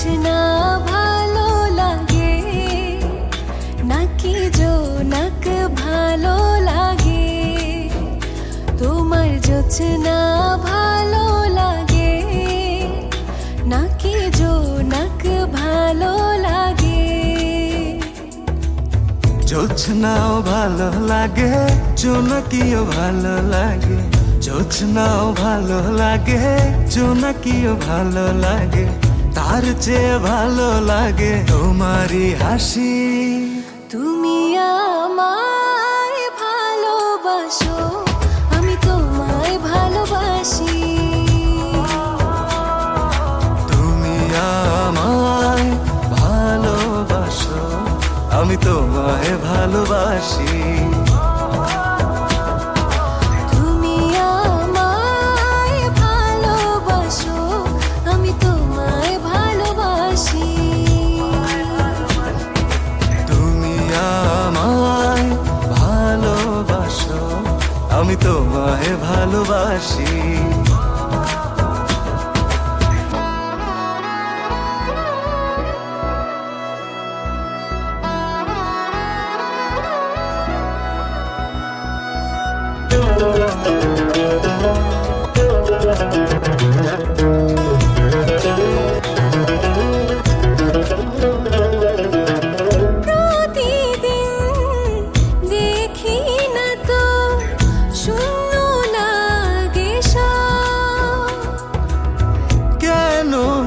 না ভালো লাগে নাকি জোনাক ভালো লাগে। তোমার জোছনা ভালো লাগে নাকি জোনাক ভালো লাগে। জোছনাও ভালো লাগে জোনাকিও ভালো লাগে। জোছনাও ভালো লাগে জোনাকিও ভালো লাগে। তার চেয়ে ভালো লাগে তোমারই হাসি। তুমি আমায় ভালোবাসো আমি তোমায় ভালোবাসি। তুমি আমায় ভালোবাসো আমি তোমায় ভালোবাসি। ভালোবাসি। প্রতিদিন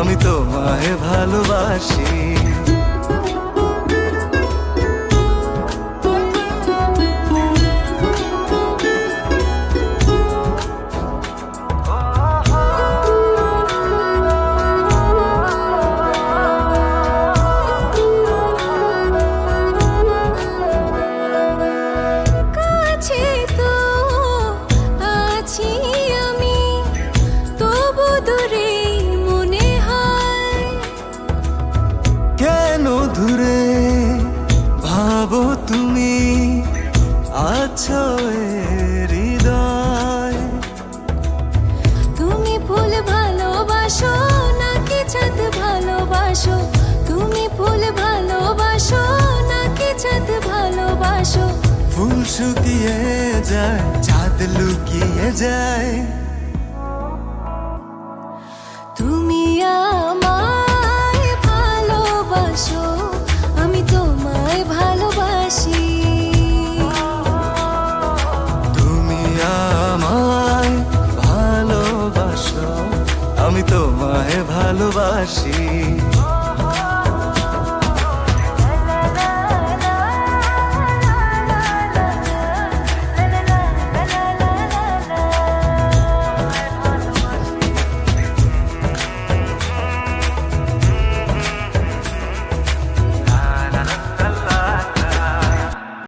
আমি তোমায় ভালোবাসি। তুমি আছো হৃদয়। তুমি ফুল ভালোবাসো নাকি চাঁদ ভালোবাসো? তুমি ফুল ভালোবাসো নাকি চাঁদ ভালোবাসো? ফুল শুকিয়ে যায় চাঁদ লুকিয়ে যায়। আমি তোমায় ভালোবাসি।